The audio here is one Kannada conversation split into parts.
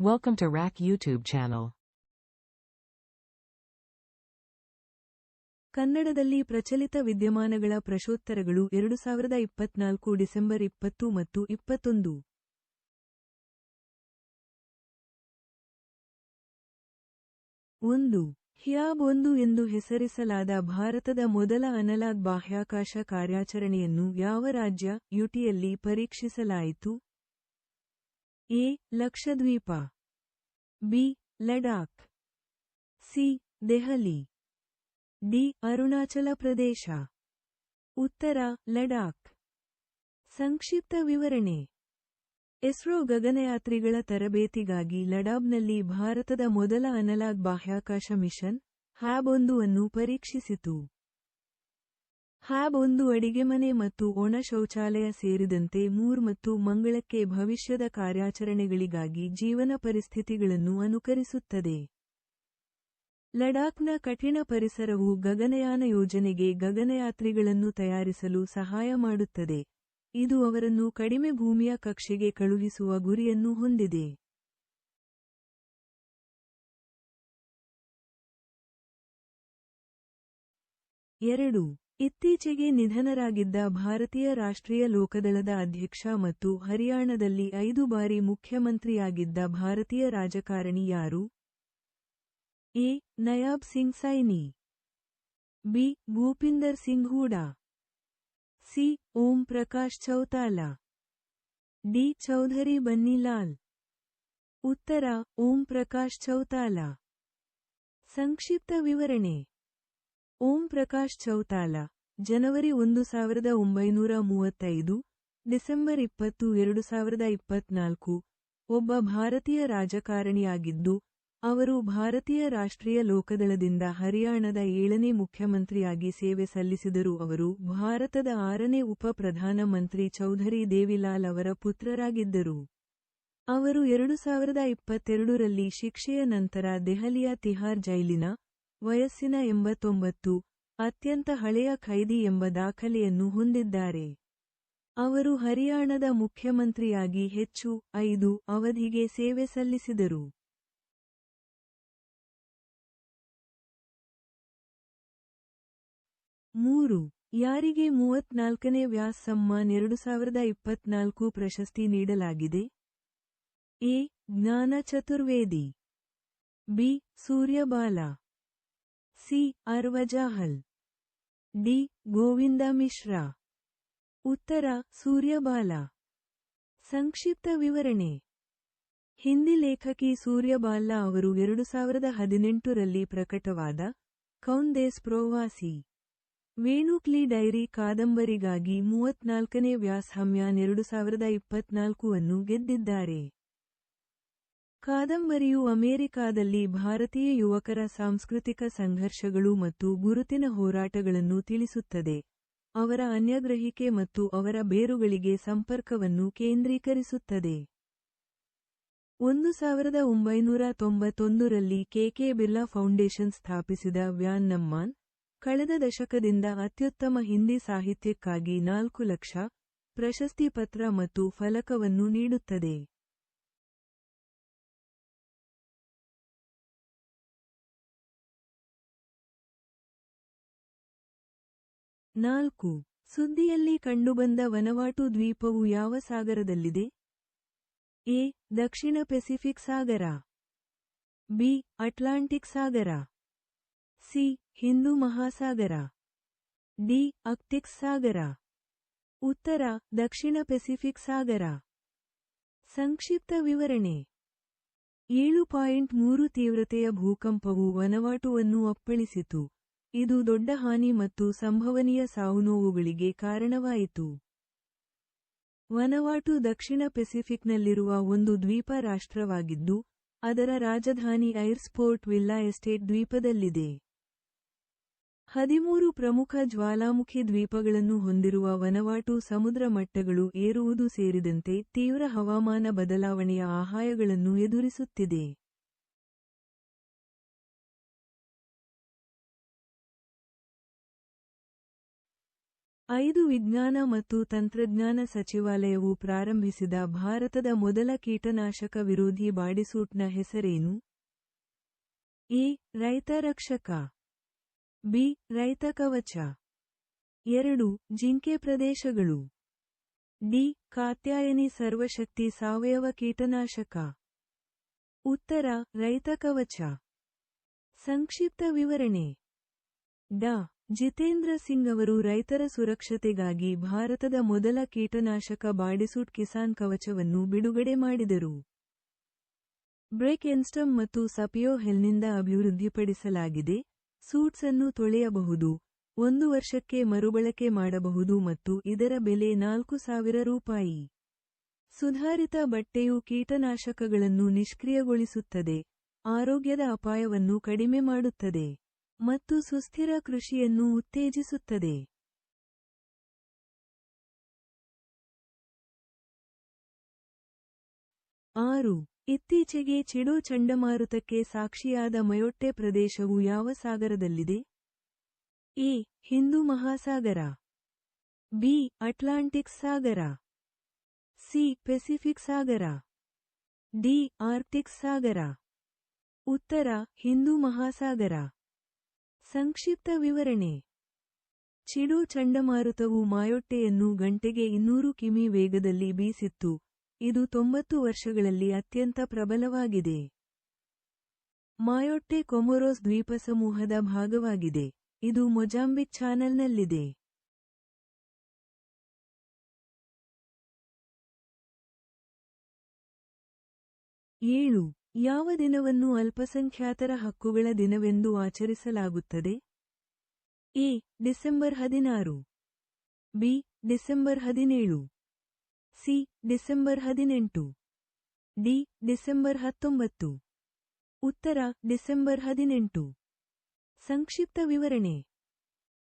Welcome to Rack YouTube channel. ಕನ್ನಡದಲ್ಲಿ ಪ್ರಚಲಿತ ವಿದ್ಯಮಾನಗಳ ಪ್ರಶೋತ್ತರಗಳು ಎರಡು ಸಾವಿರದ ಇಪ್ಪತ್ನಾಲ್ಕು ಡಿಸೆಂಬರ್ ಇಪ್ಪತ್ತು ಮತ್ತು ಇಪ್ಪತ್ತೊಂದು. ಒಂದು. ಹ್ಯಾಬ್ ಒಂದು ಎಂದು ಹೆಸರಿಸಲಾದ ಭಾರತದ ಮೊದಲ ಅನಲಾಗ್ ಬಾಹ್ಯಾಕಾಶ ಕಾರ್ಯಾಚರಣೆಯನ್ನು ಯಾವ ರಾಜ್ಯ, ಯುಟಿಯಲ್ಲಿ ಪರೀಕ್ಷಿಸಲಾಯಿತು? A, Lakshadweep. B, Ladakh. C, Delhi. D, Arunachal Pradesh. ಉತ್ತರ, ಲಡಾಖ್. ಸಂಕ್ಷಿಪ್ತ ವಿವರಣೆ. ಇಸ್ರೋ ಗಗನಯಾತ್ರಿಗಳ ತರಬೇತಿಗಾಗಿ ಲಡಾಬ್ನಲ್ಲಿ ಭಾರತದ ಮೊದಲ ಅನಲಾಗ್ ಬಾಹ್ಯಾಕಾಶ ಮಿಷನ್, ಹ್ಯಾಬ್ ಒಂದು ಅನ್ನು ಪರೀಕ್ಷಿಸಿತು. ಹ್ಯಾಬ್ ಒಂದು ಅಡಿಗೆಮನೆ ಮತ್ತು ಒಣ ಶೌಚಾಲಯ ಸೇರಿದಂತೆ ಮೂರ್ ಮತ್ತು ಮಂಗಳಕ್ಕೆ ಭವಿಷ್ಯದ ಕಾರ್ಯಾಚರಣೆಗಳಿಗಾಗಿ ಜೀವನ ಪರಿಸ್ಥಿತಿಗಳನ್ನು ಅನುಕರಿಸುತ್ತದೆ. ಲಡಾಖ್ನ ಕಠಿಣ ಪರಿಸರವು ಗಗನಯಾನ ಯೋಜನೆಗೆ ಗಗನಯಾತ್ರಿಗಳನ್ನು ತಯಾರಿಸಲು ಸಹಾಯ ಮಾಡುತ್ತದೆ. ಇದು ಅವರನ್ನು ಕಡಿಮೆ ಭೂಮಿಯ ಕಕ್ಷೆಗೆ ಕಳುಹಿಸುವ ಗುರಿಯನ್ನು ಹೊಂದಿದೆ. ಎರಡು ಇತ್ತೀಚೆಗೆ ನಿಧನರಾಗಿದ್ದ ಭಾರತೀಯ ರಾಷ್ಟ್ರೀಯ ಲೋಕದಳದ ಅಧ್ಯಕ್ಷ ಮತ್ತು ಹರಿಯಾಣದಲ್ಲಿ ಐದು ಬಾರಿ ಮುಖ್ಯಮಂತ್ರಿಯಾಗಿದ್ದ ಭಾರತೀಯ ರಾಜಕಾರಣಿ ಯಾರು? A. Nayab Singh Saini B. Bhupinder Singh Hooda C. Om Prakash Chautala D. Chaudhary Bansilal ಉತ್ತರ ಓಂ ಪ್ರಕಾಶ್ ಚೌತಾಲ ಸಂಕ್ಷಿಪ್ತ ವಿವರಣೆ ಓಂ ಪ್ರಕಾಶ್ ಚೌತಾಲ, ಜನವರಿ ಒಂದು ಸಾವಿರದ ಒಂಬೈನೂರ ಮೂವತ್ತೈದು, ಡಿಸೆಂಬರ್ ಇಪ್ಪತ್ತು, ಎರಡು ಸಾವಿರದ ಇಪ್ಪತ್ನಾಲ್ಕು. ಒಬ್ಬ ಭಾರತೀಯ ರಾಜಕಾರಣಿಯಾಗಿದ್ದು, ಅವರು ಭಾರತೀಯ ರಾಷ್ಟ್ರೀಯ ಲೋಕದಳದಿಂದ ಹರಿಯಾಣದ ಏಳನೇ ಮುಖ್ಯಮಂತ್ರಿಯಾಗಿ ಸೇವೆ ಸಲ್ಲಿಸಿದರು. ಅವರು ಭಾರತದ ಆರನೇ ಉಪ ಪ್ರಧಾನಮಂತ್ರಿ ಚೌಧರಿ ದೇವಿಲಾಲ್ ಅವರ ಪುತ್ರರಾಗಿದ್ದರು. ಅವರು ಎರಡು ಸಾವಿರದ ಇಪ್ಪತ್ತೆರಡರಲ್ಲಿ ಶಿಕ್ಷೆಯ ನಂತರ ದೆಹಲಿಯ ತಿಹಾರ್ ಜೈಲಿನ ವಯಸ್ಸಿನ ಎಂಬತ್ತೊಂಬತ್ತು, ಅತ್ಯಂತ ಹಳೆಯ ಖೈದಿ ಎಂಬ ದಾಖಲೆಯನ್ನು ಹೊಂದಿದ್ದಾರೆ. ಅವರು ಹರಿಯಾಣದ ಮುಖ್ಯಮಂತ್ರಿಯಾಗಿ ಹೆಚ್ಚು ಐದು ಅವಧಿಗೆ ಸೇವೆ ಸಲ್ಲಿಸಿದರು. ಮೂರು, ಯಾರಿಗೆ ಮೂವತ್ನಾಲ್ಕನೇ ವ್ಯಾಸ್ ಸಮ್ಮಾನ್ ಎರಡು ಸಾವಿರದ ಇಪ್ಪತ್ನಾಲ್ಕು ಪ್ರಶಸ್ತಿ ನೀಡಲಾಗಿದೆ? A, Gyan Chaturvedi. B, Suryabala. C. ಅರ್ವಜಾಹಲ್. D. Govind Mishra. ಉತ್ತರ, ಸೂರ್ಯಬಾಲ. ಸಂಕ್ಷಿಪ್ತ ವಿವರಣೆ. ಹಿಂದಿ ಲೇಖಕಿ ಸೂರ್ಯಬಾಲ ಅವರು ಎರಡು ಸಾವಿರದ ಹದಿನೆಂಟರಲ್ಲಿ ಪ್ರಕಟವಾದ ಕೌನ್ ದೇಸ್ ಪ್ರೋವಾಸಿ. ವೇಣುಕ್ಲಿ ಡೈರಿ ಕಾದಂಬರಿಗಾಗಿ ಮೂವತ್ನಾಲ್ಕನೇ ವ್ಯಾಸ್ ಎರಡು ಸಾವಿರದ ಇಪ್ಪತ್ನಾಲ್ಕು ಅನ್ನು ಗೆದ್ದಿದ್ದಾರೆ. ಕಾದಂಬರಿಯು ಅಮೆರಿಕಾದಲ್ಲಿ ಭಾರತೀಯ ಯುವಕರ ಸಾಂಸ್ಕೃತಿಕ ಸಂಘರ್ಷಗಳು ಮತ್ತು ಗುರುತಿನ ಹೋರಾಟಗಳನ್ನು ತಿಳಿಸುತ್ತದೆ. ಅವರ ಅನ್ಯಗ್ರಹಿಕೆ ಮತ್ತು ಅವರ ಬೇರುಗಳಿಗೆ ಸಂಪರ್ಕವನ್ನು ಕೇಂದ್ರೀಕರಿಸುತ್ತದೆ. ಒಂದು ಸಾವಿರದ ಒಂಬೈನೂರ ತೊಂಬತ್ತೊಂದರಲ್ಲಿ ಕೆಕೆ ಬಿರ್ಲಾ ಫೌಂಡೇಶನ್ ಸ್ಥಾಪಿಸಿದ ವ್ಯಾನ್ ನಮ್ಮಾನ್, ಕಳೆದ ದಶಕದಿಂದ ಅತ್ಯುತ್ತಮ ಹಿಂದಿ ಸಾಹಿತ್ಯಕ್ಕಾಗಿ ನಾಲ್ಕು ಲಕ್ಷ ಪ್ರಶಸ್ತಿ ಪತ್ರ ಮತ್ತು ಫಲಕವನ್ನು ನೀಡುತ್ತದೆ. ನಾಲ್ಕು. ಸುದ್ದಿಯಲ್ಲಿ ಕಂಡುಬಂದ ವನವಾಟು ದ್ವೀಪವು ಯಾವ ಸಾಗರದಲ್ಲಿದೆ? ಎ. ದಕ್ಷಿಣ ಪೆಸಿಫಿಕ್ ಸಾಗರ. ಬಿ. ಅಟ್ಲಾಂಟಿಕ್ ಸಾಗರ. ಸಿ. ಹಿಂದೂ ಮಹಾಸಾಗರ. ಡಿ. ಅಕ್ಟಿಕ್ ಸಾಗರ. ಉತ್ತರ, ದಕ್ಷಿಣ ಪೆಸಿಫಿಕ್ ಸಾಗರ. ಸಂಕ್ಷಿಪ್ತ ವಿವರಣೆ. ಏಳು ಪಾಯಿಂಟ್ ಮೂರು ತೀವ್ರತೆಯ ಭೂಕಂಪವು ವನವಾಟುವನ್ನು ಅಪ್ಪಳಿಸಿತು. ಇದು ದೊಡ್ಡ ಹಾನಿ ಮತ್ತು ಸಂಭವನೀಯ ಸಾವುನೋವುಗಳಿಗೆ ಕಾರಣವಾಯಿತು. ವನವಾಟು ದಕ್ಷಿಣ ಪೆಸಿಫಿಕ್ನಲ್ಲಿರುವ ಒಂದು ದ್ವೀಪ ರಾಷ್ಟ್ರವಾಗಿದ್ದು, ಅದರ ರಾಜಧಾನಿ ಐರ್ಸ್ಪೋರ್ಟ್ ವಿಲ್ಲಾ ಎಸ್ಟೇಟ್ ದ್ವೀಪದಲ್ಲಿದೆ. ಹದಿಮೂರು ಪ್ರಮುಖ ಜ್ವಾಲಾಮುಖಿ ದ್ವೀಪಗಳನ್ನು ಹೊಂದಿರುವ ವನವಾಟು ಸಮುದ್ರ ಮಟ್ಟಗಳು ಏರುವುದು ಸೇರಿದಂತೆ ತೀವ್ರ ಹವಾಮಾನ ಬದಲಾವಣೆಯ ಆಹಾಯಗಳನ್ನು ಎದುರಿಸುತ್ತಿದೆ. ಐದು ವಿಜ್ಞಾನ ಮತ್ತು ತಂತ್ರಜ್ಞಾನ ಸಚಿವಾಲಯವು ಪ್ರಾರಂಭಿಸಿದ ಭಾರತದ ಮೊದಲ ಕೀಟನಾಶಕ ವಿರೋಧಿ ಬಾಡಿಸೂಟ್ನ ಹೆಸರೇನು? ಎ. ರೈತ ರಕ್ಷಕ ಬಿ. ರೈತ ಕವಚ ಎರಡು. ಜಿಂಕೆ ಪ್ರದೇಶಗಳು. ಡಿ. ಕಾತ್ಯಾಯನಿ ಸರ್ವಶಕ್ತಿ ಸಾವಯವ ಕೀಟನಾಶಕ. ಉತ್ತರ. ರೈತ ಕವಚ ಸಂಕ್ಷಿಪ್ತ ವಿವರಣೆ. ಡಾ. ಜಿತೇಂದ್ರ ಸಿಂಗ್ ಅವರು ರೈತರ ಸುರಕ್ಷತೆಗಾಗಿ ಭಾರತದ ಮೊದಲ ಕೀಟನಾಶಕ ಬಾಡಿಸೂಟ್ ಕಿಸಾನ್ ಕವಚವನ್ನು ಬಿಡುಗಡೆ ಮಾಡಿದರು. ಬ್ರೇಕ್ ಎನ್ಸ್ಟಮ್ ಮತ್ತು ಸಪಿಯೋ ಹೆಲ್ನಿಂದ ಅಭಿವೃದ್ಧಿಪಡಿಸಲಾಗಿದೆ. ಸೂಟ್ಸ್ ಅನ್ನು ತೊಳೆಯಬಹುದು, ಒಂದು ವರ್ಷಕ್ಕೆ ಮರುಬಳಕೆ ಮಾಡಬಹುದು ಮತ್ತು ಇದರ ಬೆಲೆ ನಾಲ್ಕು ಸಾವಿರ ರೂಪಾಯಿ. ಸುಧಾರಿತ ಬಟ್ಟೆಯು ಕೀಟನಾಶಕಗಳನ್ನು ನಿಷ್ಕ್ರಿಯಗೊಳಿಸುತ್ತದೆ, ಆರೋಗ್ಯದ ಅಪಾಯವನ್ನು ಕಡಿಮೆ ಮಾಡುತ್ತದೆ. ಮತ್ತು ಸುಸ್ಥಿರ ಕೃಷಿಯನ್ನು ಉತ್ತೇಜಿಸುತ್ತದೆ. ಆರು, ಇತ್ತೀಚೆಗೆ ಚಿಡೋ ಚಂಡಮಾರುತಕ್ಕೆ ಸಾಕ್ಷಿಯಾದ ಮಯೊಟ್ಟೆ ಪ್ರದೇಶವು ಯಾವ ಸಾಗರದಲ್ಲಿದೆ? ಎ, ಹಿಂದೂ ಮಹಾಸಾಗರ. ಬಿ, ಅಟ್ಲಾಂಟಿಕ್ ಸಾಗರ. ಸಿ, ಪೆಸಿಫಿಕ್ ಸಾಗರ. ಡಿ ಆರ್ಟಿಕ್ ಸಾಗರ. ಉತ್ತರ, ಹಿಂದೂ ಮಹಾಸಾಗರ. ಸಂಕ್ಷಿಪ್ತ ವಿವರಣೆ. ಚಿಡು ಚಂಡಮಾರುತವು ಮಾಯೊಟ್ಟೆಯನ್ನು ಗಂಟೆಗೆ ಇನ್ನೂರು ಕಿಮಿ ವೇಗದಲ್ಲಿ ಬೀಸಿತ್ತು. ಇದು ತೊಂಬತ್ತು ವರ್ಷಗಳಲ್ಲಿ ಅತ್ಯಂತ ಪ್ರಬಲವಾಗಿದೆ. ಮಾಯೊಟ್ಟೆ ಕೊಮೊರೋಸ್ ದ್ವೀಪಸಮೂಹದ ಭಾಗವಾಗಿದೆ. ಇದು ಮೊಜಾಂಬಿಕ್ ಚಾನೆಲ್ನಲ್ಲಿದೆ. ಏಳು. ಯಾವ ದಿನವನ್ನು ಅಲ್ಪಸಂಖ್ಯಾತರ ಹಕ್ಕುಗಳ ದಿನವೆಂದು ಆಚರಿಸಲಾಗುತ್ತದೆ? ಎ. ಡಿಸೆಂಬರ್ ಹದಿನಾರು. ಬಿ. ಡಿಸೆಂಬರ್ ಹದಿನೇಳು. ಸಿ. ಡಿಸೆಂಬರ್ ಹದಿನೆಂಟು. ಡಿ. ಡಿಸೆಂಬರ್ ಹತ್ತೊಂಬತ್ತು. ಉತ್ತರ, ಡಿಸೆಂಬರ್ ಹದಿನೆಂಟು. ಸಂಕ್ಷಿಪ್ತ ವಿವರಣೆ.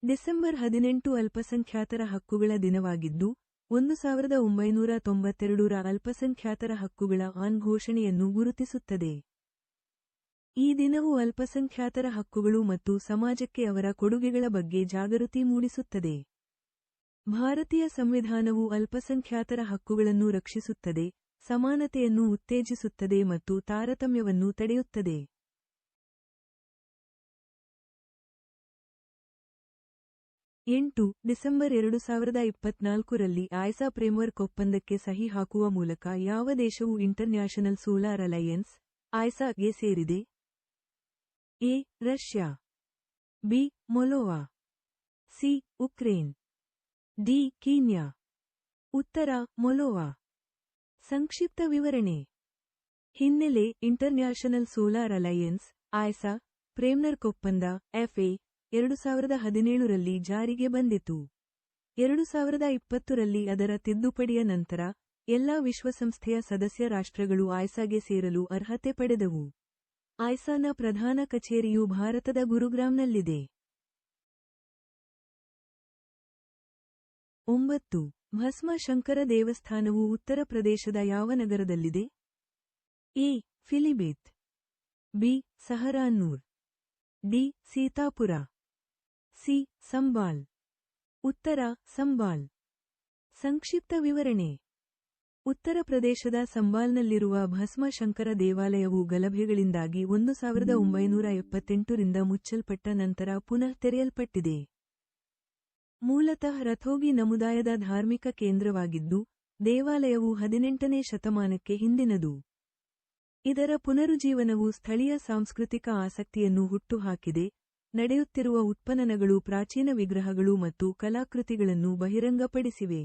ಡಿಸೆಂಬರ್ ಹದಿನೆಂಟು ಅಲ್ಪಸಂಖ್ಯಾತರ ಹಕ್ಕುಗಳ ದಿನವಾಗಿದ್ದು ಒಂದು ಸಾವಿರದ ಒಂಬೈನೂರ ತೊಂಬತ್ತೆರಡರ ಅಲ್ಪಸಂಖ್ಯಾತರ ಹಕ್ಕುಗಳ ಆನ್ ಘೋಷಣೆಯನ್ನು ಗುರುತಿಸುತ್ತದೆ. ಈ ದಿನವು ಅಲ್ಪಸಂಖ್ಯಾತರ ಹಕ್ಕುಗಳು ಮತ್ತು ಸಮಾಜಕ್ಕೆ ಅವರ ಕೊಡುಗೆಗಳ ಬಗ್ಗೆ ಜಾಗೃತಿ ಮೂಡಿಸುತ್ತದೆ. ಭಾರತೀಯ ಸಂವಿಧಾನವು ಅಲ್ಪಸಂಖ್ಯಾತರ ಹಕ್ಕುಗಳನ್ನು ರಕ್ಷಿಸುತ್ತದೆ, ಸಮಾನತೆಯನ್ನು ಉತ್ತೇಜಿಸುತ್ತದೆ ಮತ್ತು ತಾರತಮ್ಯವನ್ನು ತಡೆಯುತ್ತದೆ. ಎಂಟು ಡಿಸೆಂಬರ್ ಎರಡು ಸಾವಿರದ ಇಪ್ಪತ್ನಾಲ್ಕರಲ್ಲಿ ಆಯ್ಸಾ ಫ್ರೇಮ್ವರ್ಕ್ ಒಪ್ಪಂದಕ್ಕೆ ಸಹಿ ಹಾಕುವ ಮೂಲಕ ಯಾವ ದೇಶವು ಇಂಟರ್ನ್ಯಾಷನಲ್ ಸೋಲಾರ್ ಅಲೈಯನ್ಸ್ ಆಯ್ಸಾಗೆ ಸೇರಿದೆ? A. Russia B. Moldova C. Ukraine D. Kenya ಉತ್ತರ ಮೊಲೋವಾ ಸಂಕ್ಷಿಪ್ತ ವಿವರಣೆ. ಹಿನ್ನೆಲೆ international solar alliance ISA framework ಒಪ್ಪಂದ ಎಫ್ಎ ಎರಡು ಸಾವಿರದ ಹದಿನೇಳರಲ್ಲಿ ಜಾರಿಗೆ ಬಂದಿತು. ಎರಡು ಸಾವಿರದ ಇಪ್ಪತ್ತರಲ್ಲಿ ಅದರ ತಿದ್ದುಪಡಿಯ ನಂತರ ಎಲ್ಲಾ ವಿಶ್ವಸಂಸ್ಥೆಯ ಸದಸ್ಯ ರಾಷ್ಟ್ರಗಳು ಆಯ್ಸಾಗೆ ಸೇರಲು ಅರ್ಹತೆ ಪಡೆದವು. ಆಯ್ಸಾನ ಪ್ರಧಾನ ಕಚೇರಿಯು ಭಾರತದ ಗುರುಗ್ರಾಂನಲ್ಲಿದೆ. ಒಂಬತ್ತು. ಭಸ್ಮ ಶಂಕರ ದೇವಸ್ಥಾನವು ಉತ್ತರ ಪ್ರದೇಶದ ಯಾವ ನಗರದಲ್ಲಿದೆ? A. Pilibhit. B. Saharanpur. D. Sitapur. C Sambhal ಉತ್ತರ ಸಂಬಾಲ್ ಸಂಕ್ಷಿಪ್ತ ವಿವರಣೆ. ಉತ್ತರ ಪ್ರದೇಶದ ಸಂಬಾಲ್ನಲ್ಲಿರುವ ಭಸ್ಮಶಂಕರ ದೇವಾಲಯವು ಗಲಭೆಗಳಿಂದಾಗಿ ಒಂದು ಸಾವಿರದ ಒಂಬೈನೂರ ಎಪ್ಪತ್ತೆಂಟರಿಂದ ಮುಚ್ಚಲ್ಪಟ್ಟ ನಂತರ ಪುನಃ ತೆರೆಯಲ್ಪಟ್ಟಿದೆ. ಮೂಲತಃ ರಥೋಗಿ ನಮುದಾಯದ ಧಾರ್ಮಿಕ ಕೇಂದ್ರವಾಗಿದ್ದು, ದೇವಾಲಯವು ಹದಿನೆಂಟನೇ ಶತಮಾನಕ್ಕೆ ಹಿಂದಿನದು. ಇದರ ಪುನರುಜ್ಜೀವನವು ಸ್ಥಳೀಯ ಸಾಂಸ್ಕೃತಿಕ ಆಸಕ್ತಿಯನ್ನು ಹುಟ್ಟುಹಾಕಿದೆ ನಡೆಯುತ್ತಿರುವ ಉತ್ಪನ್ನಗಳು ಪ್ರಾಚೀನ ವಿಗ್ರಹಗಳು ಮತ್ತು ಕಲಾಕೃತಿಗಳನ್ನು ಬಹಿರಂಗಪಡಿಸಿವೆ.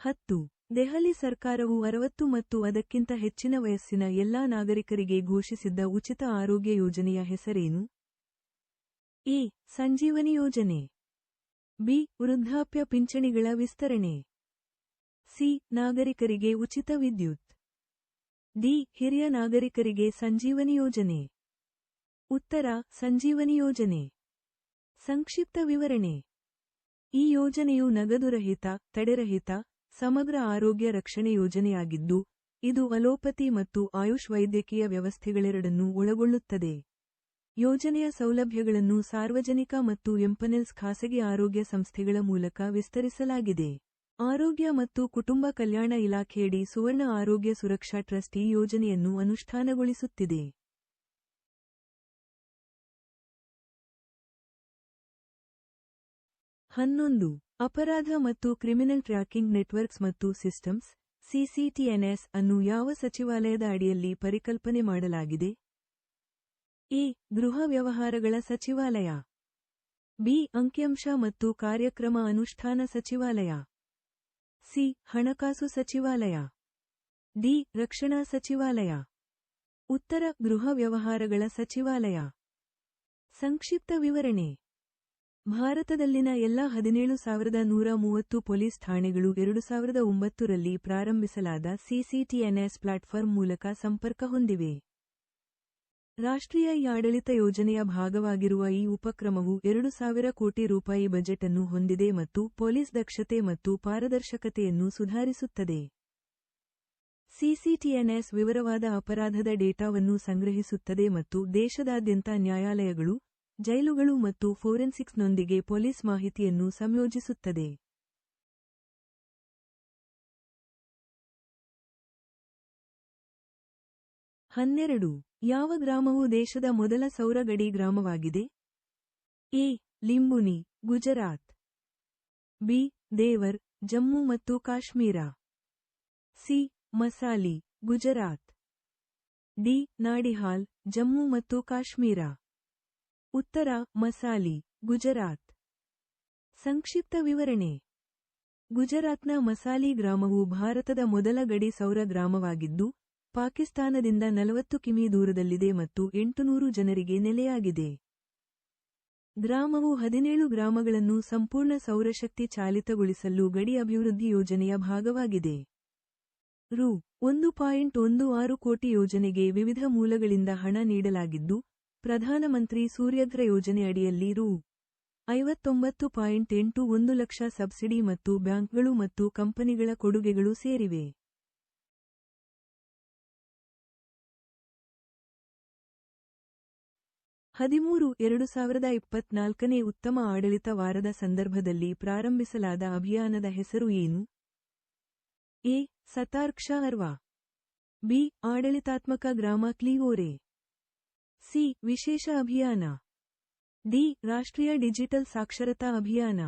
ಹತ್ತು. ದೆಹಲಿ ಸರ್ಕಾರವು ಅರವತ್ತು ಮತ್ತು ಅದಕ್ಕಿಂತ ಹೆಚ್ಚಿನ ವಯಸ್ಸಿನ ಎಲ್ಲಾ ನಾಗರಿಕರಿಗೆ ಘೋಷಿಸಿದ್ದ ಉಚಿತ ಆರೋಗ್ಯ ಯೋಜನೆಯ ಹೆಸರೇನು? ಎ ಸಂಜೀವನಿ ಯೋಜನೆ. ಬಿ. ವೃದ್ಧಾಪ್ಯ ಪಿಂಚಣಿಗಳ ವಿಸ್ತರಣೆ. ಸಿ. ನಾಗರಿಕರಿಗೆ ಉಚಿತ ವಿದ್ಯುತ್. ಡಿ. ಹಿರಿಯ ನಾಗರಿಕರಿಗೆ ಸಂಜೀವನಿ ಯೋಜನೆ. ಉತ್ತರ, ಸಂಜೀವನಿ ಯೋಜನೆ. ಸಂಕ್ಷಿಪ್ತ ವಿವರಣೆ. ಈ ಯೋಜನೆಯು ನಗದುರಹಿತ, ತಡೆರಹಿತ, ಸಮಗ್ರ ಆರೋಗ್ಯ ರಕ್ಷಣೆ ಯೋಜನೆಯಾಗಿದ್ದು, ಇದು ಅಲೋಪತಿ ಮತ್ತು ಆಯುಷ್ ವೈದ್ಯಕೀಯ ವ್ಯವಸ್ಥೆಗಳೆರಡನ್ನೂ ಒಳಗೊಳ್ಳುತ್ತದೆ. ಯೋಜನೆಯ ಸೌಲಭ್ಯಗಳನ್ನು ಸಾರ್ವಜನಿಕ ಮತ್ತು ಎಂಪನೆಲ್ಸ್ ಖಾಸಗಿ ಆರೋಗ್ಯ ಸಂಸ್ಥೆಗಳ ಮೂಲಕ ವಿಸ್ತರಿಸಲಾಗಿದೆ. ಆರೋಗ್ಯ ಮತ್ತು ಕುಟುಂಬ ಕಲ್ಯಾಣ ಇಲಾಖೆಯಡಿ ಸುವರ್ಣ ಆರೋಗ್ಯ ಸುರಕ್ಷಾ ಟ್ರಸ್ಟ್ ಯೋಜನೆಯನ್ನು ಅನುಷ್ಠಾನಗೊಳಿಸುತ್ತಿದೆ. ಹನ್ನೊಂದು. ಅಪರಾಧ ಮತ್ತು ಕ್ರಿಮಿನಲ್ ಟ್ರ್ಯಾಕಿಂಗ್ ನೆಟ್ವರ್ಕ್ಸ್ ಮತ್ತು ಸಿಸ್ಟಮ್ಸ್, ಸಿಸಿಟಿಎನ್ಎಸ್ ಅನ್ನು ಯಾವ ಸಚಿವಾಲಯದ ಅಡಿಯಲ್ಲಿ ಪರಿಕಲ್ಪನೆ ಮಾಡಲಾಗಿದೆ? ಎ. ಗೃಹ ವ್ಯವಹಾರಗಳ ಸಚಿವಾಲಯ. ಬಿ. ಅಂಕಿಅಂಶ ಮತ್ತು ಕಾರ್ಯಕ್ರಮ ಅನುಷ್ಠಾನ ಸಚಿವಾಲಯ. ಸಿ. ಹಣಕಾಸು ಸಚಿವಾಲಯ. ಡಿ. ರಕ್ಷಣಾ ಸಚಿವಾಲಯ. ಉತ್ತರ ಗೃಹ ವ್ಯವಹಾರಗಳ ಸಚಿವಾಲಯ. ಸಂಕ್ಷಿಪ್ತ ವಿವರಣೆ. ಭಾರತದಲ್ಲಿನ ಎಲ್ಲಾ ಹದಿನೇಳು ಸಾವಿರದ ನೂರ ಮೂವತ್ತು ಪೊಲೀಸ್ ಠಾಣೆಗಳು ಎರಡು ಸಾವಿರದ ಒಂಬತ್ತರಲ್ಲಿ ಪ್ರಾರಂಭಿಸಲಾದ ಸಿಸಿಟಿಎನ್ಎಸ್ ಪ್ಲಾಟ್ಫಾರ್ಮ್ ಮೂಲಕ ಸಂಪರ್ಕ ಹೊಂದಿವೆ. ರಾಷ್ಟ್ರೀಯ ಈ ಆಡಳಿತ ಯೋಜನೆಯ ಭಾಗವಾಗಿರುವ ಈ ಉಪಕ್ರಮವು ಎರಡು ಸಾವಿರ ಕೋಟಿ ರೂಪಾಯಿ ಬಜೆಟ್ ಅನ್ನು ಹೊಂದಿದೆ ಮತ್ತು ಪೊಲೀಸ್ ದಕ್ಷತೆ ಮತ್ತು ಪಾರದರ್ಶಕತೆಯನ್ನು ಸುಧಾರಿಸುತ್ತದೆ. ಸಿಸಿಟಿಎನ್ಎಸ್ ವಿವರವಾದ ಅಪರಾಧದ ಡೇಟಾವನ್ನು ಸಂಗ್ರಹಿಸುತ್ತದೆ ಮತ್ತು ದೇಶದಾದ್ಯಂತ ನ್ಯಾಯಾಲಯಗಳು, ಜೈಲುಗಳು ಮತ್ತು ಫೋರೆನ್ಸಿಕ್ಸ್ನೊಂದಿಗೆ ಪೊಲೀಸ್ ಮಾಹಿತಿಯನ್ನು ಸಂಯೋಜಿಸುತ್ತದೆ. ಹನ್ನೆರಡು ಯಾವ ಗ್ರಾಮವು ದೇಶದ ಮೊದಲ ಸೌರ ಗಡಿ ಗ್ರಾಮವಾಗಿದೆ? ಎ. ಲಿಂಬುನಿ, ಗುಜರಾತ್. ಬಿ. ದೇವರ್, ಜಮ್ಮು ಮತ್ತು ಕಾಶ್ಮೀರ. ಸಿ. ಮಸಾಲಿ, ಗುಜರಾತ್. ಡಿ. ನಾಡಿಹಾಲ್ ಜಮ್ಮು ಮತ್ತು ಕಾಶ್ಮೀರ. ಉತ್ತರ, ಮಸಾಲಿ, ಗುಜರಾತ್. ಸಂಕ್ಷಿಪ್ತ ವಿವರಣೆ. ಗುಜರಾತ್ನ ಮಸಾಲಿ ಗ್ರಾಮವು ಭಾರತದ ಮೊದಲ ಗಡಿ ಸೌರ ಗ್ರಾಮವಾಗಿದ್ದು ಪಾಕಿಸ್ತಾನದಿಂದ ನಲವತ್ತು ಕಿಮಿ ದೂರದಲ್ಲಿದೆ ಮತ್ತು ಎಂಟುನೂರು ಜನರಿಗೆ ನೆಲೆಯಾಗಿದೆ. ಗ್ರಾಮವು ಹದಿನೇಳು ಗ್ರಾಮಗಳನ್ನು ಸಂಪೂರ್ಣ ಸೌರಶಕ್ತಿ ಚಾಲಿತಗೊಳಿಸಲು ಗಡಿ ಅಭಿವೃದ್ಧಿ ಯೋಜನೆಯ ಭಾಗವಾಗಿದೆ. ರು. ಒಂದು ಪಾಯಿಂಟ್ ಒಂದು ಆರು ಕೋಟಿ ಯೋಜನೆಗೆ ವಿವಿಧ ಮೂಲಗಳಿಂದ ಹಣ ನೀಡಲಾಗಿದ್ದು, ಪ್ರಧಾನಮಂತ್ರಿ ಸೂರ್ಯಧ್ರ ಯೋಜನೆ ಅಡಿಯಲ್ಲಿ ರು. ಐವತ್ತೊಂಬತ್ತು ಪಾಯಿಂಟ್ ಎಂಟು ಒಂದು ಲಕ್ಷ ಸಬ್ಸಿಡಿ ಮತ್ತು ಬ್ಯಾಂಕ್ಗಳು ಮತ್ತು ಕಂಪನಿಗಳ ಕೊಡುಗೆಗಳು ಸೇರಿವೆ. ಹದಿಮೂರು, ಎರಡು ಸಾವಿರದ ಇಪ್ಪತ್ನಾಲ್ಕನೇ ಉತ್ತಮ ಆಡಳಿತ ವಾರದ ಸಂದರ್ಭದಲ್ಲಿ ಪ್ರಾರಂಭಿಸಲಾದ ಅಭಿಯಾನದ ಹೆಸರು ಏನು? ಎ. ಸತಾರ್ಕ್ಷ ಅರ್ವಾ. ಬಿ. ಆಡಳಿತಾತ್ಮಕ ಗ್ರಾಮ ಕ್ಲಿಯೋರೆ ಸಿ. ವಿಶೇಷ ಅಭಿಯಾನ. ಡಿ. ರಾಷ್ಟ್ರೀಯ ಡಿಜಿಟಲ್ ಸಾಕ್ಷರತಾ ಅಭಿಯಾನ.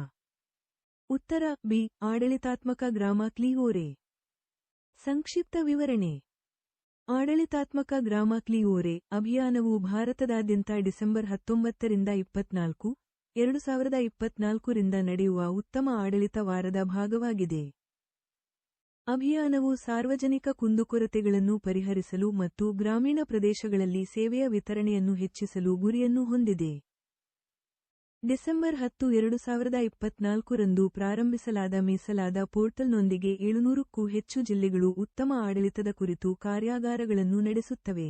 ಉತ್ತರ, ಬಿ. ಆಡಳಿತಾತ್ಮಕ ಗ್ರಾಮ ಕ್ಲಿಯೋರೆ ಸಂಕ್ಷಿಪ್ತ ವಿವರಣೆ. ಆಡಳಿತಾತ್ಮಕ ಗ್ರಾಮ ಕ್ಲಿಯೋರೆ ಅಭಿಯಾನವು ಭಾರತದಾದ್ಯಂತ ಡಿಸೆಂಬರ್ ಹತ್ತೊಂಬತ್ತರಿಂದ ಇಪ್ಪತ್ನಾಲ್ಕು, ಎರಡು ಸಾವಿರದ ಇಪ್ಪತ್ನಾಲ್ಕರಿಂದ ನಡೆಯುವ ಉತ್ತಮ ಆಡಳಿತ ವಾರದ ಭಾಗವಾಗಿದೆ. ಅಭಿಯಾನವು ಸಾರ್ವಜನಿಕ ಕುಂದುಕೊರತೆಗಳನ್ನು ಪರಿಹರಿಸಲು ಮತ್ತು ಗ್ರಾಮೀಣ ಪ್ರದೇಶಗಳಲ್ಲಿ ಸೇವೆಯ ವಿತರಣೆಯನ್ನು ಹೆಚ್ಚಿಸಲು ಗುರಿಯನ್ನು ಹೊಂದಿದೆ. ಡಿಸೆಂಬರ್ ಹತ್ತು, ಎರಡು ಸಾವಿರದ ಇಪ್ಪತ್ನಾಲ್ಕರಂದು ಪ್ರಾರಂಭಿಸಲಾದ ಮೀಸಲಾದ ಪೋರ್ಟಲ್ನೊಂದಿಗೆ ಏಳುನೂರಕ್ಕೂ ಹೆಚ್ಚು ಜಿಲ್ಲೆಗಳು ಉತ್ತಮ ಆಡಳಿತದ ಕುರಿತು ಕಾರ್ಯಾಗಾರಗಳನ್ನು ನಡೆಸುತ್ತವೆ.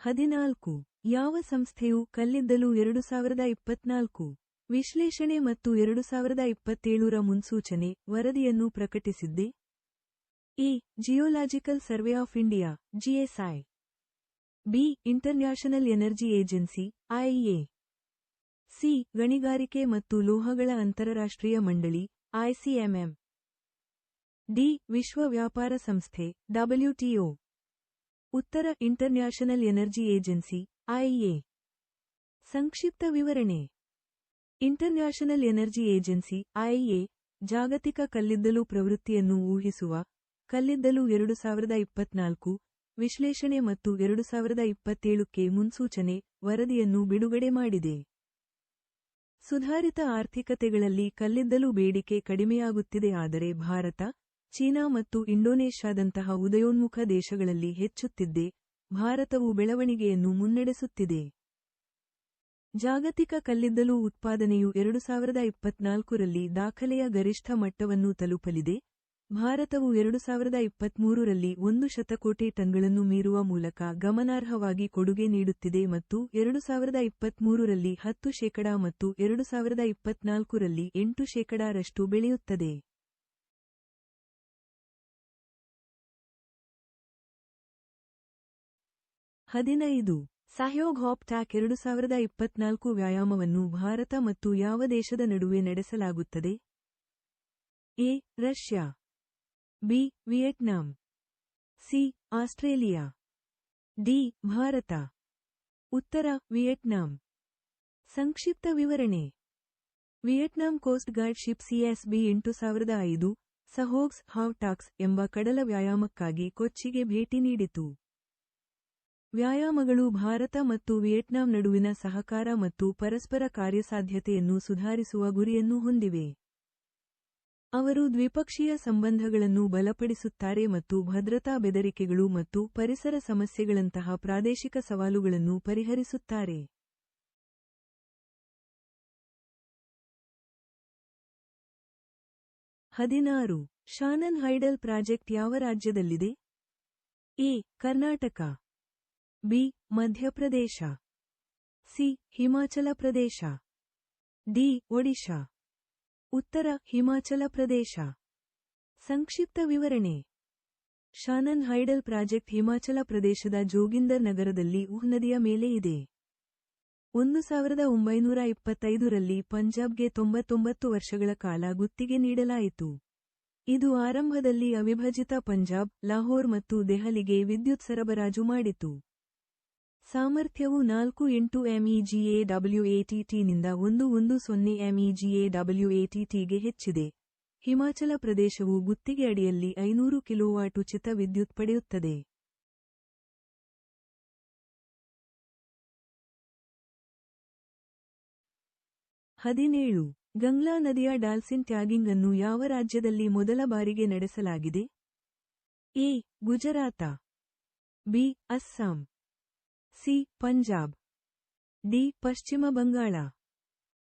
ಹದಿನಾಲ್ಕು. ಯಾವ ಸಂಸ್ಥೆಯು ಕಲ್ಲಿದ್ದಲು ಎರಡು ಸಾವಿರದ ಇಪ್ಪತ್ನಾಲ್ಕು, ವಿಶ್ಲೇಷಣೆ ಮತ್ತು ಎರಡು ಸಾವಿರದ ಇಪ್ಪತ್ತೇಳರ ಮುನ್ಸೂಚನೆ ವರದಿಯನ್ನು ಪ್ರಕಟಿಸಿದ್ದೆ? E geological survey of India, GSI. B international energy agency IEA C, ಗಣಿಗಾರಿಕೆ ಮತ್ತು ಲೋಹಗಳ ಅಂತಾರಾಷ್ಟ್ರೀಯ ಮಂಡಳಿ ಐಸಿಎಂಎಂ ಡಿ, ವಿಶ್ವ ವ್ಯಾಪಾರ ಸಂಸ್ಥೆ ಡಬ್ಲ್ಯೂಟಿಒ ಉತ್ತರ ಇಂಟರ್ನ್ಯಾಷನಲ್ ಎನರ್ಜಿ ಏಜೆನ್ಸಿ ಐಇಎ ಸಂಕ್ಷಿಪ್ತ ವಿವರಣೆ. ಇಂಟರ್ನ್ಯಾಷನಲ್ ಎನರ್ಜಿ ಏಜೆನ್ಸಿ ಐಇಎ ಜಾಗತಿಕ ಕಲ್ಲಿದ್ದಲು ಪ್ರವೃತ್ತಿಯನ್ನು ಊಹಿಸುವ ಕಲ್ಲಿದ್ದಲು ಎರಡು ಸಾವಿರದ ಇಪ್ಪತ್ನಾಲ್ಕು ವಿಶ್ಲೇಷಣೆ ಮತ್ತು ಎರಡು ಸಾವಿರದ ಇಪ್ಪತ್ತೇಳಕ್ಕೆ ಮುನ್ಸೂಚನೆ, ವರದಿಯನ್ನು ಬಿಡುಗಡೆ ಮಾಡಿದೆ. ಸುಧಾರಿತ ಆರ್ಥಿಕತೆಗಳಲ್ಲಿ ಕಲ್ಲಿದ್ದಲು ಬೇಡಿಕೆ ಕಡಿಮೆಯಾಗುತ್ತಿದೆ, ಆದರೆ ಭಾರತ, ಚೀನಾ ಮತ್ತು ಇಂಡೋನೇಷ್ಯಾದಂತಹ ಉದಯೋನ್ಮುಖ ದೇಶಗಳಲ್ಲಿ ಹೆಚ್ಚುತ್ತಿದ್ದೆ ಭಾರತವು ಬೆಳವಣಿಗೆಯನ್ನು ಮುನ್ನಡೆಸುತ್ತಿದೆ. ಜಾಗತಿಕ ಕಲ್ಲಿದ್ದಲು ಉತ್ಪಾದನೆಯು ಎರಡು ಸಾವಿರದ ಇಪ್ಪತ್ನಾಲ್ಕರಲ್ಲಿ ದಾಖಲೆಯ ಗರಿಷ್ಠ ಮಟ್ಟವನ್ನು ತಲುಪಲಿದೆ. ಭಾರತವು ಎರಡು ಸಾವಿರದ ಇಪ್ಪತ್ಮೂರರಲ್ಲಿ ಒಂದು ಶತಕೋಟಿ ಟನ್ಗಳನ್ನು ಮೀರುವ ಮೂಲಕ ಗಮನಾರ್ಹವಾಗಿ ಕೊಡುಗೆ ನೀಡುತ್ತಿದೆ ಮತ್ತು ಎರಡು ಸಾವಿರದ ಇಪ್ಪತ್ಮೂರರಲ್ಲಿ ಹತ್ತು ಶೇಕಡಾ ಮತ್ತು ಎರಡು ಸಾವಿರದ ಇಪ್ಪತ್ನಾಲ್ಕರಲ್ಲಿ ಎಂಟು ಶೇಕಡಾರಷ್ಟು ಬೆಳೆಯುತ್ತದೆ. ಹದಿನೈದು. ಸಹಯೋಗ್ ಹಾಪ್ ಟ್ಯಾಕ್ ಎರಡು ಸಾವಿರದ ಇಪ್ಪತ್ನಾಲ್ಕು ವ್ಯಾಯಾಮವನ್ನು ಭಾರತ ಮತ್ತು ಯಾವ ದೇಶದ ನಡುವೆ ನಡೆಸಲಾಗುತ್ತದೆ? A. Russia. B Vietnam C Australia D Bharat. ಉತ್ತರ ವಿಯೆಟ್ನಾಂ ಸಂಕ್ಷಿಪ್ತ ವಿವರಣೆ. Vietnam coast guard ship CSB ಎಂಟು ಸಾವಿರದ ಐದು ಸಹೋಗ್ಸ್ ಹಾವ್ಟಾಕ್ಸ್ ಎಂಬ ಕಡಲ ವ್ಯಾಯಾಮಕ್ಕಾಗಿ ಕೊಚ್ಚಿಗೆ ಭೇಟಿ ನೀಡಿತು. ವ್ಯಾಯಾಮಗಳು ಭಾರತ ಮತ್ತು ವಿಯೆಟ್ನಾಂ ನಡುವಿನ ಸಹಕಾರ ಮತ್ತು ಪರಸ್ಪರ ಕಾರ್ಯಸಾಧ್ಯತೆಯನ್ನು ಸುಧಾರಿಸುವ ಗುರಿಯನ್ನು ಹೊಂದಿವೆ. ಅವರು ದ್ವಿಪಕ್ಷೀಯ ಸಂಬಂಧಗಳನ್ನು ಬಲಪಡಿಸುತ್ತಾರೆ ಮತ್ತು ಭದ್ರತಾ ಬೆದರಿಕೆಗಳು ಮತ್ತು ಪರಿಸರ ಸಮಸ್ಯೆಗಳಂತಹ ಪ್ರಾದೇಶಿಕ ಸವಾಲುಗಳನ್ನು ಪರಿಹರಿಸುತ್ತಾರೆ. ಹದಿನಾರು. ಶಾನನ್ ಹೈಡಲ್ ಪ್ರಾಜೆಕ್ಟ್ ಯಾವ ರಾಜ್ಯದಲ್ಲಿದೆ? A. Karnataka. B. Madhya Pradesh. C. Himachal Pradesh. D. Odisha. ಉತ್ತರ ಹಿಮಾಚಲ ಪ್ರದೇಶ. ಸಂಕ್ಷಿಪ್ತ ವಿವರಣೆ. ಶಾನನ್ ಹೈಡಲ್ ಪ್ರಾಜೆಕ್ಟ್ ಹಿಮಾಚಲ ಪ್ರದೇಶದ ಜೋಗಿಂದರ್ ನಗರದಲ್ಲಿ ಉಹ್ ನದಿಯ ಮೇಲೆ ಇದೆ. ಒಂದು ಸಾವಿರದ ಒಂಬೈನೂರ ಇಪ್ಪತ್ತೈದರಲ್ಲಿ ಪಂಜಾಬ್ಗೆ ತೊಂಬತ್ತೊಂಬತ್ತು ವರ್ಷಗಳ ಕಾಲ ಗುತ್ತಿಗೆ ನೀಡಲಾಯಿತು. ಇದು ಆರಂಭದಲ್ಲಿ ಅವಿಭಜಿತ ಪಂಜಾಬ್, ಲಾಹೋರ್ ಮತ್ತು ದೆಹಲಿಗೆ ವಿದ್ಯುತ್ ಸರಬರಾಜು ಮಾಡಿತು. ಸಾಮರ್ಥ್ಯವು ನಾಲ್ಕು ಎಂಟು ಎಂಇಜಿಎ ಡಬ್ಲ್ಯೂಎಟಿಟಿನಿಂದ ಒಂದು ಒಂದು ಸೊನ್ನೆ ಎಂಇಜಿಎ ಡಬ್ಲ್ಯೂಎಟಿಟಿಗೆ ಹೆಚ್ಚಿದೆ. ಹಿಮಾಚಲ ಪ್ರದೇಶವು ಗುತ್ತಿಗೆ ಅಡಿಯಲ್ಲಿ ಐನೂರು ಕಿಲೋವಾಟ್ ಉಚಿತ ವಿದ್ಯುತ್ ಪಡೆಯುತ್ತದೆ. ಹದಿನೇಳು. ಗಂಗ್ಲಾ ನದಿಯ ಡಾಲ್ಸಿನ್ ಟ್ಯಾಗಿಂಗ್ ಅನ್ನು ಯಾವ ರಾಜ್ಯದಲ್ಲಿ ಮೊದಲ ಬಾರಿಗೆ ನಡೆಸಲಾಗಿದೆ? A. Gujarat. B. Assam. C, Punjab. D, Paschim Bangal.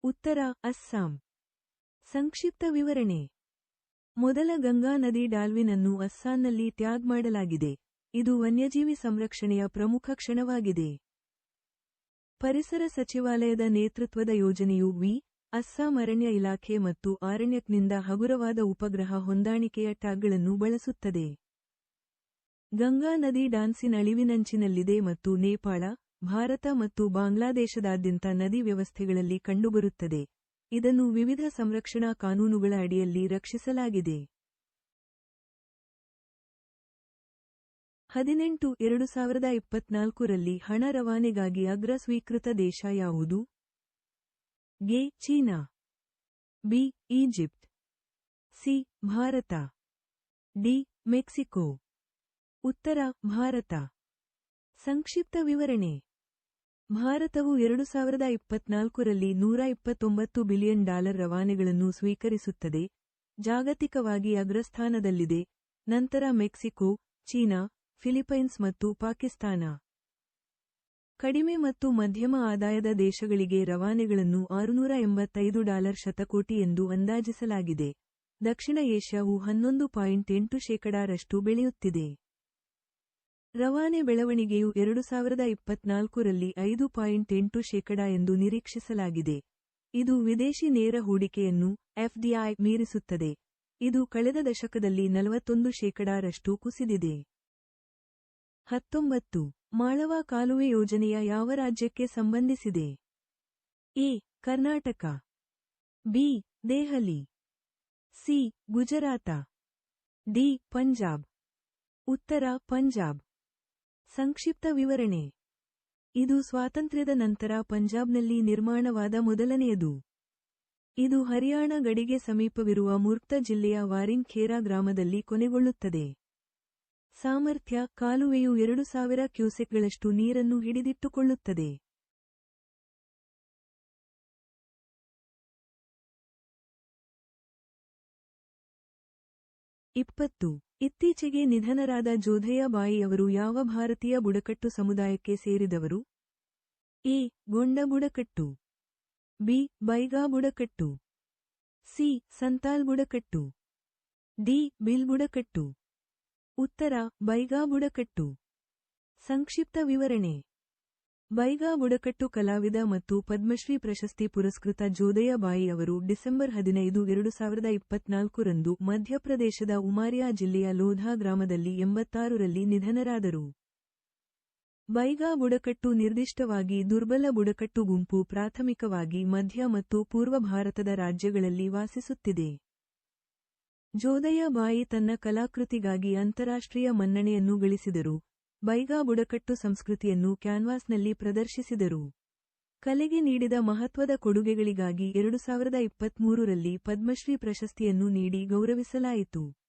ಉತ್ತರ, ಅಸ್ಸಾಂ. ಸಂಕ್ಷಿಪ್ತ ವಿವರಣೆ. ಮೊದಲ ಗಂಗಾ ನದಿ ಡಾಲ್ವಿನನ್ನು ಅಸ್ಸಾಂನಲ್ಲಿ ಟ್ಯಾಗ್ ಮಾಡಲಾಗಿದೆ. ಇದು ವನ್ಯಜೀವಿ ಸಂರಕ್ಷಣೆಯ ಪ್ರಮುಖ ಕ್ಷಣವಾಗಿದೆ. ಪರಿಸರ ಸಚಿವಾಲಯದ ನೇತೃತ್ವದ ಯೋಜನೆಯು ವಿ, ಅಸ್ಸಾಂ ಅರಣ್ಯ ಇಲಾಖೆ ಮತ್ತು ಆರಣ್ಯಕ್ನಿಂದ ಹಗುರವಾದ ಉಪಗ್ರಹ ಹೊಂದಾಣಿಕೆಯ ಟ್ಯಾಗ್ಗಳನ್ನು ಬಳಸುತ್ತದೆ. ಗಂಗಾ ನದಿ ಡಾನ್ಸಿನ ಅಳಿವಿನಂಚಿನಲ್ಲಿದೆ ಮತ್ತು ನೇಪಾಳ, ಭಾರತ ಮತ್ತು ಬಾಂಗ್ಲಾದೇಶದಾದ್ಯಂತ ನದಿ ವ್ಯವಸ್ಥೆಗಳಲ್ಲಿ ಕಂಡುಬರುತ್ತದೆ. ಇದನ್ನು ವಿವಿಧ ಸಂರಕ್ಷಣಾ ಕಾನೂನುಗಳ ಅಡಿಯಲ್ಲಿ ರಕ್ಷಿಸಲಾಗಿದೆ. ಹದಿನೆಂಟು ಎರಡು ಸಾವಿರದ ಇಪ್ಪತ್ನಾಲ್ಕರಲ್ಲಿ ಹಣ ರವಾನೆಗಾಗಿ ಅಗ್ರ ಸ್ವೀಕೃತ ದೇಶ ಯಾವುದು? ಗೆ China. B, Egypt. C, Bharat. D, Mexico. ಉತ್ತರ, ಭಾರತ. ಸಂಕ್ಷಿಪ್ತ ವಿವರಣೆ. ಭಾರತವು ಎರಡು ಸಾವಿರದ ಇಪ್ಪತ್ನಾಲ್ಕರಲ್ಲಿ ನೂರ ಇಪ್ಪತ್ತೊಂಬತ್ತು ಬಿಲಿಯನ್ ಡಾಲರ್ ರವಾನೆಗಳನ್ನು ಸ್ವೀಕರಿಸುತ್ತದೆ. ಜಾಗತಿಕವಾಗಿ ಅಗ್ರಸ್ಥಾನದಲ್ಲಿದೆ. ನಂತರ ಮೆಕ್ಸಿಕೋ, ಚೀನಾ, ಫಿಲಿಪೈನ್ಸ್ ಮತ್ತು ಪಾಕಿಸ್ತಾನ. ಕಡಿಮೆ ಮತ್ತು ಮಧ್ಯಮ ಆದಾಯದ ದೇಶಗಳಿಗೆ ರವಾನೆಗಳನ್ನು ಆರುನೂರ ಎಂಬತ್ತೈದು ಡಾಲರ್ ಶತಕೋಟಿ ಎಂದು ಅಂದಾಜಿಸಲಾಗಿದೆ. ದಕ್ಷಿಣ ಏಷ್ಯಾವು ಹನ್ನೊಂದು ಪಾಯಿಂಟ್ ಎಂಟು ಶೇಕಡಾರಷ್ಟು ಬೆಳೆಯುತ್ತಿದೆ. ರವಾನೆ ಬೆಳವಣಿಗೆಯು ಎರಡು ಸಾವಿರದ ಇಪ್ಪತ್ನಾಲ್ಕರಲ್ಲಿ ಐದು ಪಾಯಿಂಟ್ ಎಂಟು ಶೇಕಡಾ ಎಂದು ನಿರೀಕ್ಷಿಸಲಾಗಿದೆ. ಇದು ವಿದೇಶಿ ನೇರ ಹೂಡಿಕೆಯನ್ನು ಎಫ್ಡಿಐ ಮೀರಿಸುತ್ತದೆ. ಇದು ಕಳೆದ ದಶಕದಲ್ಲಿ ನಲವತ್ತೊಂದು ಶೇಕಡಾರಷ್ಟು ಕುಸಿದಿದೆ. ಹತ್ತೊಂಬತ್ತು. ಮಾಳವ ಕಾಲುವೆ ಯೋಜನೆಯ ಯಾವ ರಾಜ್ಯಕ್ಕೆ ಸಂಬಂಧಿಸಿದೆ? A. Karnataka. B. Delhi. C. Gujarat. D. Punjab. ಉತ್ತರ ಪಂಜಾಬ್. ಸಂಕ್ಷಿಪ್ತ ವಿವರಣೆ. ಇದು ಸ್ವಾತಂತ್ರ್ಯದ ನಂತರ ಪಂಜಾಬ್ನಲ್ಲಿ ನಿರ್ಮಾಣವಾದ ಮೊದಲನೆಯದು. ಇದು ಹರಿಯಾಣ ಗಡಿಗೆ ಸಮೀಪವಿರುವ ಮುರ್ಕ್ತ ಜಿಲ್ಲೆಯ ವಾರಿಂಖೇರಾ ಗ್ರಾಮದಲ್ಲಿ ಕೊನೆಗೊಳ್ಳುತ್ತದೆ. ಸಾಮರ್ಥ್ಯ, ಕಾಲುವೆಯು ಎರಡು ಸಾವಿರ ಕ್ಯೂಸೆಕ್ಗಳಷ್ಟು ನೀರನ್ನು ಹಿಡಿದಿಟ್ಟುಕೊಳ್ಳುತ್ತದೆ. ಇಪ್ಪತ್ತು ಇತ್ತೀಚೆಗೆ ನಿಧನರಾದ ಜೋಧಯ್ಯ ಬಾಯಿ ಅವರು ಯಾವ ಭಾರತೀಯ ಬುಡಕಟ್ಟು ಸಮುದಾಯಕ್ಕೆ ಸೇರಿದವರು? ಎ. ಗೊಂಡ ಬುಡಕಟ್ಟು, ಬಿ. ಬೈಗಾ ಬುಡಕಟ್ಟು, ಸಿ. ಸಂತಾಲ್ ಬುಡಕಟ್ಟು, ಡಿ. ಬಿಲ್ ಬುಡಕಟ್ಟು. ಉತ್ತರ, ಬೈಗಾ ಬುಡಕಟ್ಟು. ಸಂಕ್ಷಿಪ್ತ ವಿವರಣೆ. ಬೈಗಾ ಬುಡಕಟ್ಟು ಕಲಾವಿದ ಮತ್ತು ಪದ್ಮಶ್ರೀ ಪ್ರಶಸ್ತಿ ಪುರಸ್ಕೃತ ಜೋದಯ ಬಾಯಿ ಅವರು ಡಿಸೆಂಬರ್ ಹದಿನೈದು, ಎರಡು ಸಾವಿರದ ಇಪ್ಪತ್ನಾಲ್ಕರಂದು ಮಧ್ಯಪ್ರದೇಶದ ಉಮಾರಿಯಾ ಜಿಲ್ಲೆಯ ಲೋಧಾ ಗ್ರಾಮದಲ್ಲಿ ಎಂಬತ್ತಾರರಲ್ಲಿ ನಿಧನರಾದರು. ಬೈಗಾ ಬುಡಕಟ್ಟು ನಿರ್ದಿಷ್ಟವಾಗಿ ದುರ್ಬಲ ಬುಡಕಟ್ಟು ಗುಂಪು ಪ್ರಾಥಮಿಕವಾಗಿ ಮಧ್ಯ ಮತ್ತು ಪೂರ್ವ ಭಾರತದ ರಾಜ್ಯಗಳಲ್ಲಿ ವಾಸಿಸುತ್ತಿದೆ. ಜೋದಯ ಬಾಯಿ ತನ್ನ ಕಲಾಕೃತಿಗಾಗಿ ಅಂತಾರಾಷ್ಟ್ರೀಯ ಮನ್ನಣೆಯನ್ನು ಗಳಿಸಿದರು. ಬೈಗಾ ಬುಡಕಟ್ಟು ಸಂಸ್ಕೃತಿಯನ್ನು ಕ್ಯಾನ್ವಾಸ್ನಲ್ಲಿ ಪ್ರದರ್ಶಿಸಿದರು. ಕಲೆಗೆ ನೀಡಿದ ಮಹತ್ವದ ಕೊಡುಗೆಗಳಿಗಾಗಿ ಎರಡು ಸಾವಿರದ ಇಪ್ಪತ್ಮೂರರಲ್ಲಿ ಪದ್ಮಶ್ರೀ ಪ್ರಶಸ್ತಿಯನ್ನು ನೀಡಿ ಗೌರವಿಸಲಾಯಿತು.